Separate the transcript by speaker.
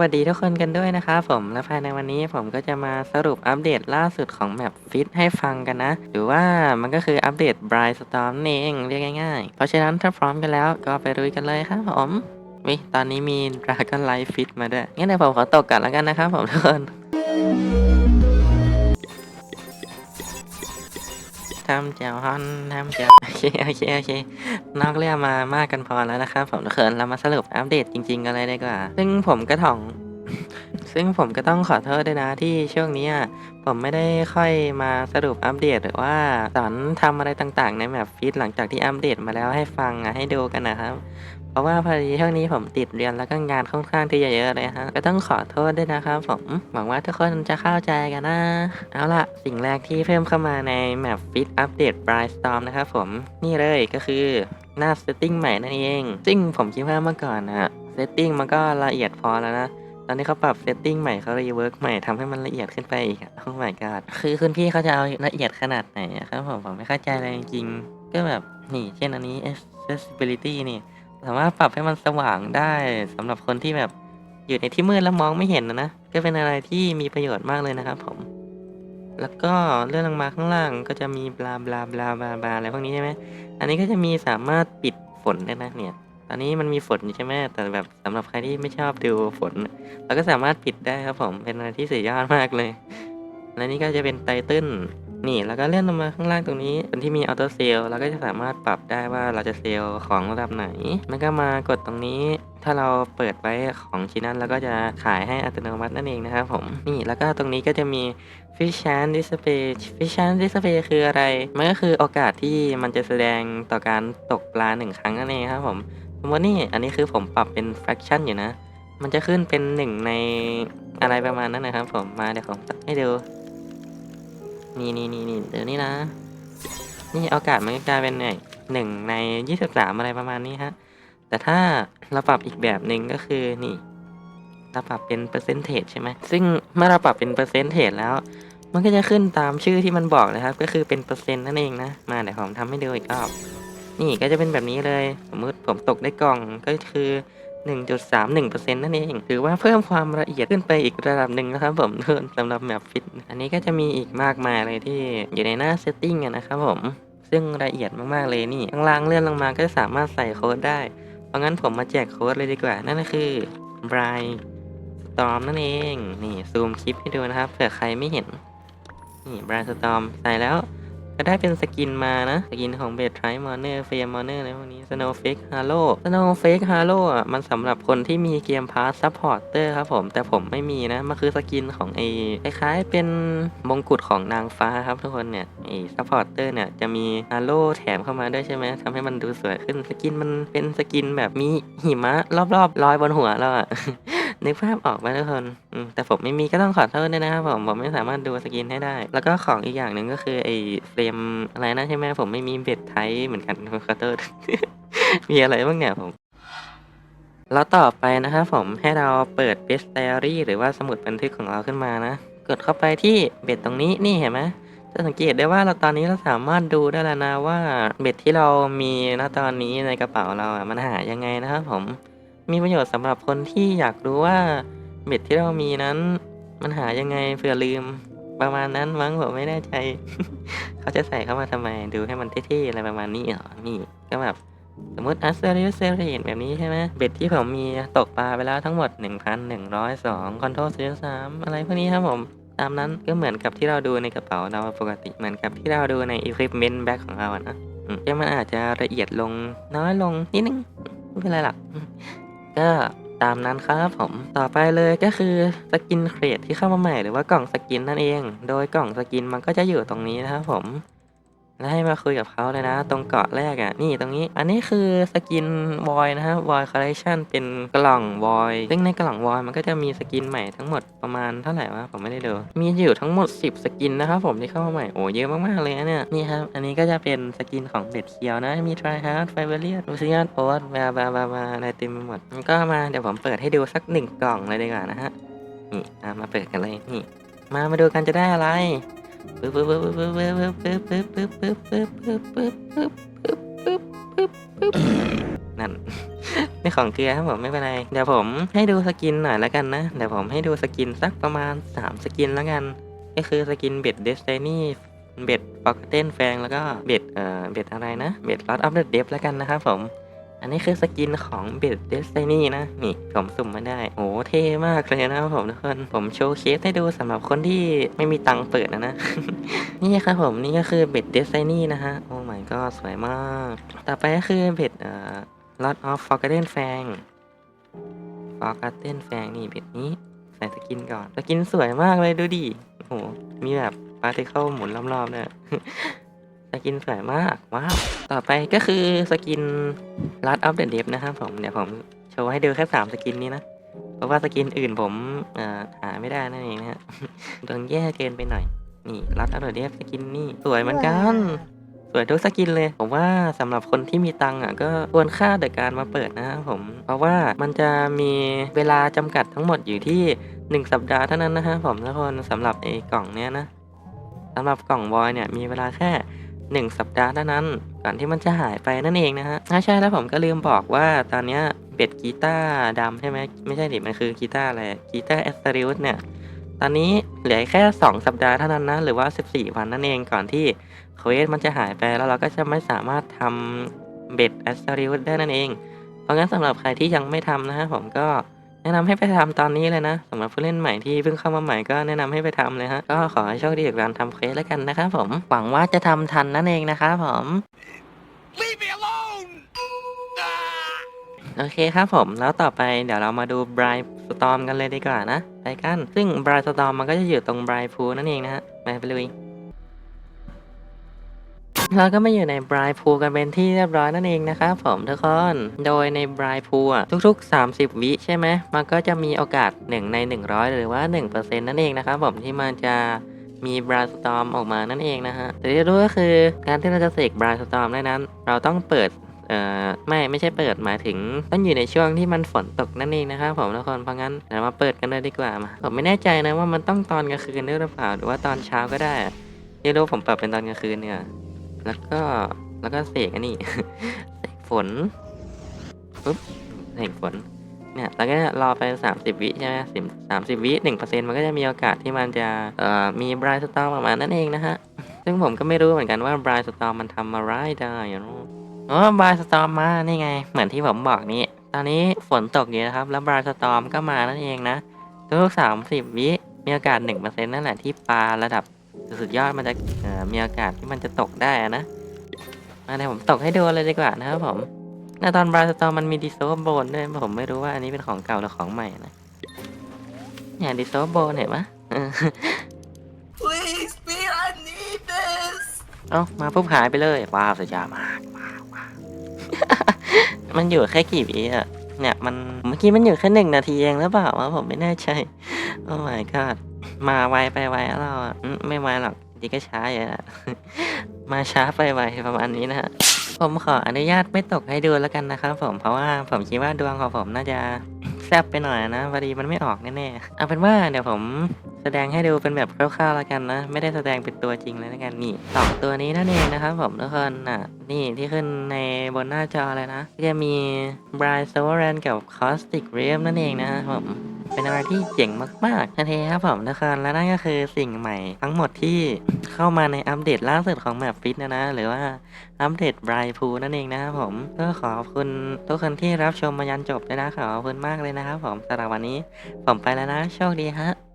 Speaker 1: วัสดีทุกคนกันด้วยนะครับผมและภายในวันนี้ผมก็จะมาสรุปอัปเดตล่าสุดของแมปฟิตให้ฟังกันนะ หรือว่ามันก็คืออัปเดต Bright Storm นี่เองเรียกง่ายๆ เพราะฉะนั้นถ้าพร้อมกันแล้วก็ไปรุยกันเลยครับผมวิตอนนี้มีดราก้อนไลฟ์ฟิตมาด้วยงั้นเดี๋ยวผมขอตกกันแล้วกันนะครับผมทุกคน ทำแจวฮอนทำแจวโอเคโอเคโอเคนอกเรื่องมามากกันพอแล้วนะครับผมทุกคนเรามาสรุปอัปเดตจริง ๆ กันเลยดีกว่า ซึ่งผมก็ถ่อง ซึ่งผมก็ต้องขอโทษด้วยนะที่ช่วงนี้ผมไม่ได้ค่อยมาสรุปอัปเดตหรือว่าสอนทำอะไรต่างๆ ในแมปฟีดหลังจากที่อัปเดตมาแล้วให้ฟังอะให้ดูกันนะครับ เพราะว่าพอดีช่วงนี้ผมติดเรียนแล้วก็งานค่อนข้างที่จะเยอะเลยฮะก็ต้องขอโทษด้วยนะครับผมหวังว่าทุกคนจะเข้าใจกันนะ เอาล่ะ สิ่งแรกที่เพิ่มเข้ามาในแมปฟิตอัปเดต Bright Storm นะครับผมนี่เลยก็คือหน้า setting ใหม่นั่นเอง ซึ่งผมคิดว่าเมื่อก่อนนะ setting มันก็ละเอียดพอแล้วนะตอนนี้เขาปรับ setting ใหม่เขารีเวิร์กใหม่ทำให้มันละเอียดขึ้นไปอีกอะโอ้ my god คือคุณพี่เขาจะเอาละเอียดขนาดไหนครับผมผมไม่เข้าใจเลยจริง ก็แบบนี่เช่นอันนี้ accessibility นี่ สามารถปรับให้มันสว่างได้สำหรับคนที่แบบอยู่ในที่มืดแล้วมองไม่เห็นนะนะก็เป็นอะไรที่มีประโยชน์มากเลยนะครับผม แล้วก็เลื่อนลงมาข้างล่างก็จะมีบลาบลาบลาบลาบลาอะไรพวกนี้ใช่ไหมอันนี้ก็จะมีสามารถปิดฝนได้นะเนี่ย ตอนนี้มันมีฝนอยู่ใช่ไหมแต่แบบสำหรับใครที่ไม่ชอบดูฝน เราก็สามารถปิดได้ครับผมเป็นอะไรที่สุดยอดมากเลย และนี่ก็จะเป็นไตเติ้ล นี่แล้วก็เลื่อนลงมาข้างล่างตรงนี้เป็นที่มีออโต้เซลเราก็จะสามารถปรับได้ว่าเราจะเซลของระดับไหน แล้วก็มากดตรงนี้ถ้าเราเปิดไว้ของชิ้นนั้นเราก็จะขายให้อัตโนมัตินั่นเองนะครับผมนี่แล้วก็ตรงนี้ก็จะมี Fish and Display Fish and Display คืออะไร มันก็คือโอกาสที่มันจะแสดงต่อการตกปลาหนึ่งครั้งนั่นเองครับผมสมมตินี่อันนี้คือผมปรับเป็น fraction อยู่นะ มันจะขึ้นเป็นหนึ่งในอะไรประมาณนั้นนะครับผมมาเดี๋ยวผมตัดให้ดู นี่นี่นี่นี่เดี๋ยวนี้นะ นี่โอกาสมันก็กลายเป็นหนึ่งในยี่สิบสามอะไรประมาณนี้ฮะ แต่ถ้าเราปรับอีกแบบหนึ่งก็คือนี่เราปรับเป็นเปอร์เซนเทจใช่ไหมซึ่งเมื่อเราปรับเป็นเปอร์เซนเทจแล้ว มันก็จะขึ้นตามชื่อที่มันบอกเลยครับ ก็คือเป็นเปอร์เซ็นต์นั่นเองนะ มาเดี๋ยวผมทำให้ดูอีกรอบ นี่ก็จะเป็นแบบนี้เลย สมมติผมตกได้กล่องก็คือ 1.31%นั่นเองถือว่าเพิ่มความละเอียดขึ้นไปอีกระดับหนึ่งนะครับผมเพื่อนสำหรับแมปฟิตอันนี้ก็จะมีอีกมากมายเลยที่อยู่ในหน้า setting อะนะครับผมซึ่งละเอียดมากๆเลยนี่ข้างล่างเลื่อนลงมาก็สามารถใส่โค้ดได้ เพราะงั้นผมมาแจกโค้ดเลยดีกว่า นั่นก็คือ Bright Storm นั่นเอง นี่ซูมคลิปให้ดูนะครับเผื่อใครไม่เห็น นี่ Bright Storm ใส่แล้ว ก็ได้เป็นสกินมานะ สกินของเบทไทรมอนเนอร์เฟมมอนเนอร์อะไรพวกนี้ Snowflake Halo Snowflake Halo อะมันสำหรับคนที่มีเกมพาร์ s ซัพพอร์เตอร์ครับผม แต่ผมไม่มีนะ มันคือสกินของไอ้คล้ายๆเป็นมงกุฎของนางฟ้าครับทุกคนเนี่ยไอ้ซัพพอร์เตอร์เนี่ยจะมี Halo แถมเข้ามาด้วยใช่ไหมทำให้มันดูสวยขึ้นสกินมันเป็นสกินแบบมีหิมะรอบๆลอยบนหัวเราอะ นึกภาพออกไหมทุกคนอืมแต่ผมไม่มีก็ต้องขอโทษด้วยนะครับผม ผมไม่สามารถดูสกินให้ได้ แล้วก็ของอีกอย่างหนึ่งก็คือไอ้เฟรมอะไรนะใช่ไหมผมไม่มีเบ็ดไทยเหมือนกันขอโทษ มีอะไรบ้างเนี่ยผมแล้วต่อไปนะครับผมให้เราเปิด Best Diary หรือว่าสมุดบันทึกของเราขึ้นมานะ กดเข้าไปที่เบ็ดตรงนี้นี่เห็นไหมจะสังเกตได้ว่าเราตอนนี้เราสามารถดูได้แล้วนะว่าเบ็ดที่เรามีณตอนนี้ในกระเป๋าเราอะมันหายังไงนะครับผม มีประโยชน์สำหรับคนที่อยากรู้ว่าเบ็ดที่เรามีนั้น มันหายังไงเผื่อลืมประมาณนั้นมั้งผมไม่แน่ใจ เขาจะใส่เข้ามาทำไมดูให้มันเท่ๆอะไรประมาณนี้เหรอนี่ก็แบบสมมติอัสเซอริเซเรนแบบนี้ใช่ไหมเบ็ดที่ผมมีตกปลาไปแล้วทั้งหมด 1,102คอนโทรลซีสามอะไรพวกนี้ครับผม ตามนั้นก็เหมือนกับที่เราดูในกระเป๋าเราปกติเหมือนกับที่เราดูใน equipment bag ของเราอะนะแค่มันอาจจะละเอียดลงน้อยลงนิดนึงไม่เป็นไรหรอก ก็ตามนั้นครับผมต่อไปเลยก็คือสกินเครดที่เข้ามาใหม่หรือว่ากล่องสกินนั่นเอง โดยกล่องสกินมันก็จะอยู่ตรงนี้นะครับผม แล้วให้มาคุยกับเขาเลยนะ ตรงเกาะแรกอะ่ะ นี่ตรงนี้ อันนี้คือสกินวอยนะครับอยคอลเลคชันเป็นกล่องวอย ซึ่งในกล่องวอยมันก็จะมีสกินใหม่ทั้งหมดประมาณเท่าไหร่วะ ผมไม่ได้ดู มีอยู่ทั้งหมด 10 สกินนะครับผมที่เข้ามาใหม่ โอ้เยอะมากๆเลยนะเนี่ย นี่ครับ อันนี้ก็จะเป็นสกินของเบ็ดเคียวนะ มีทริฮาร์ดไฟเบอร์เลียลูซิอันโอ๊ตบาบาบาบาอะไรเต็มไปหมดก็มาเดี๋ยวผมเปิดให้ดูสักหนึ่งกล่องเลยดีกว่านะฮะ นี่มาเปิดกันเลย นี่ มามาดูกันจะได้อะไร ปึ๊บปึ๊บปึ๊บปึ๊บปึ๊บปึ๊บปึ๊บปึ๊บปึ๊บปึ๊บปึ๊บปึ๊บปึ๊บปึ๊บปึ๊บปึ๊บนั่นไม่ของเกลือครับผมไม่เป็นไร เดี๋ยวผมให้ดูสกินหน่อยแล้วกันนะ เดี๋ยวผมให้ดูสกินสักประมาณ 3 สกินแล้วกัน ก็คือสกินเบ็ดเดสตินีเบ็ดฟอกเทนแฟงแล้วก็เบ็ดเอ่อเบ็ดอะไรนะ เบ็ดลอตอัพเดตเดฟแล้วกันนะครับผม อันนี้คือสกินของเบ็ดเดสตินี่นะ นี่ผมสุ่มมาได้โอ้เท่มากเลยนะครับผมทุกคน ผมโชว์เคสให้ดูสำหรับคนที่ไม่มีตังค์เปิดนะนะ นี่ครับผมนี่ก็คือเบ็ดเดสตินี่นะฮะ โอ้ my god สวยมาก ต่อไปก็คือเบ็ดเอ่อ Lot of Forgotten Fang Forgotten Fang นี่เบ็ดนี้ใส่สกินก่อน สกินสวยมากเลยดูดิโอ้โหมีแบบปาร์ติเคิลหมุนรอบๆเนี่ย สกินสวยมาก ว้าว ต่อไปก็คือสกิน Lot of the Deep นะครับผมเดี๋ยวผมโชว์ให้ดูแค่สามสกินนี้นะ เพราะว่าสกินอื่นผมอ่อหาไม่ได้นั่นเองนะฮะตรงแย่เกินไปหน่อย นี่ Lot of the Deep สกินนี่สวยเหมือนกัน สวยทุกสกินเลย ผมว่าสำหรับคนที่มีตังค์อะก็ควรค่าในการมาเปิดนะครับผม เพราะว่ามันจะมีเวลาจำกัดทั้งหมดอยู่ที่ 1 สัปดาห์เท่านั้นนะฮะผมทุกคนสำหรับไอ้กล่องเนี้ยนะสำหรับกล่องวอยเนี่ยมีเวลาแค่ 1 สัปดาห์เท่านั้นก่อนที่มันจะหายไปนั่นเองนะฮะอ่าใช่แล้วผมก็ลืมบอกว่าตอนเนี้ยเบ็ดกีตาร์ดำใช่ไหมไม่ใช่ดิมันคือกีตาร์อะไรกีตาร์แอสตริอุสเนี่ยตอนนี้เหลือแค่ 2 สัปดาห์เท่านั้นนะหรือว่า 14 วันนั่นเองก่อนที่เควสมันจะหายไปแล้วเราก็จะไม่สามารถทำเบ็ดแอสตริอุสได้นั่นเอง เพราะงั้นสำหรับใครที่ยังไม่ทำนะฮะผมก็ แนะนำให้ไปทำตอนนี้เลยนะสำหรับผู้เล่นใหม่ที่เพิ่งเข้ามาใหม่ก็แนะนำให้ไปทำเลยฮะก็ขอให้โชคดีกับการทำเควสแล้วกันนะครับผมหวังว่าจะทำทันนั่นเองนะครับผม
Speaker 2: Leave me alone! Ah!
Speaker 1: โอเคครับผมแล้วต่อไปเดี๋ยวเรามาดูบรายสตอมกันเลยดีกว่านะ ไปกัน ซึ่งบรายสตอมมันก็จะอยู่ตรงบรายพูนั่นเองนะฮะไปไปเลย เราก็มาอยู่ในบรายพูกันเป็นที่เรียบร้อยนั่นเองนะครับผมทุกคน โดยในบรายพูทุกๆ 30 วิใช่ไหมมันก็จะมีโอกาส 1 ใน 100 หรือว่า 1%นั่นเองนะครับผมที่มันจะมีบรายสตอมออกมานั่นเองนะฮะแต่ที่รู้ก็คือการที่เราจะเสกบรายสตอมได้นั้น เราต้องเปิดเอ่อไม่ไม่ใช่เปิดหมายถึงต้องอยู่ในช่วงที่มันฝนตกนั่นเองนะครับผมทุกคนเพราะงั้นเดี๋ยวมาเปิดกันเลยดีกว่ามาผมไม่แน่ใจนะว่ามันต้องตอนกลางคืนด้วยหรือเปล่าหรือว่าตอนเช้าก็ได้ที่รู้ผมปรับเป็นตอนกลางคืนเนี่ย แล้วก็แล้วก็เสกอันนี้เสกฝนปุ๊บเสกฝนเนี่ยแล้วก็รอไป 30 วิใช่ไหมสิบสามสิบวิหนึ่งเปอร์เซ็นต์มันก็จะมีโอกาสที่มันจะเอ่อมีบรายสตอมออกมานั่นเองนะฮะ ซึ่งผมก็ไม่รู้เหมือนกันว่าบรายสตอมมันทำอะไรได้อะเนาะอ๋อบรายสตอมมานี่ไง เหมือนที่ผมบอกนี่ตอนนี้ฝนตกอยู่นะครับ แล้วบรายสตอมก็มานั่นเองนะ ทุกสามสิบวิมีโอกาสหนึ่งเปอร์เซ็นต์นั่นแหละที่ปลาระดับ สุดยอดมันจะเอ่อมีโอกาสที่มันจะตกได้อะนะมาเดี๋ยวผมตกให้ดูเลยดีกว่านะครับผมในตอนบรายสตอมมันมีดิโซโบนด้วยผมไม่รู้ว่าอันนี้เป็นของเก่าหรือของใหม่นะเนี่ยดิโซโบนเห็นปะเออ
Speaker 2: Please, Pete, I need this!
Speaker 1: เอ้ามาปุ๊บหายไปเลยว้าวสุดยอดมากว้าวว้าวมันอยู่แค่กี่วิอะเนี่ยมันเมื่อกี้มันอยู่แค่หนึ่งนาทีเองหรือเปล่าวะผมไม่แน่ใจโอ้ my god มาไวไปไวแล้วเราอะอืมไม่ไวหรอกจริงก็ช้าอยู่อะมาช้าไปไวประมาณนี้นะฮะผมขออนุญาตไม่ตกให้ดูแล้วกันนะครับผมเพราะว่าผมคิดว่าดวงของผมน่าจะแซบไปหน่อยนะพอดีมันไม่ออกแน่ๆเอาเป็นว่าเดี๋ยวผมแสดงให้ดูเป็นแบบคร่าวๆแล้วกันนะ ไม่ได้แสดงเป็นตัวจริงเลยแล้วกันนี่สองตัวนี้นั่นเองนะครับผมทุกคนน่ะนี่ที่ขึ้นในบนหน้าจอเลยนะก็จะมี Bright s o v e r e i g n กับ Caustic r a v นั่นเองนะครับผม เป็นอะไรที่เจ๋งมากๆทันทีครับผมทุกคนและนั่นก็คือสิ่งใหม่ทั้งหมดที่เข้ามาในอัปเดตล่าสุดของแมปฟิตนะนะ หรือว่าอัปเดตไบรพูนั่นเองนะครับผมก็ขอบคุณทุกคนที่รับชมมายันจบเลยนะขอบคุณมากเลยนะครับผมสำหรับวันนี้ผมไปแล้วนะ โชคดีฮะ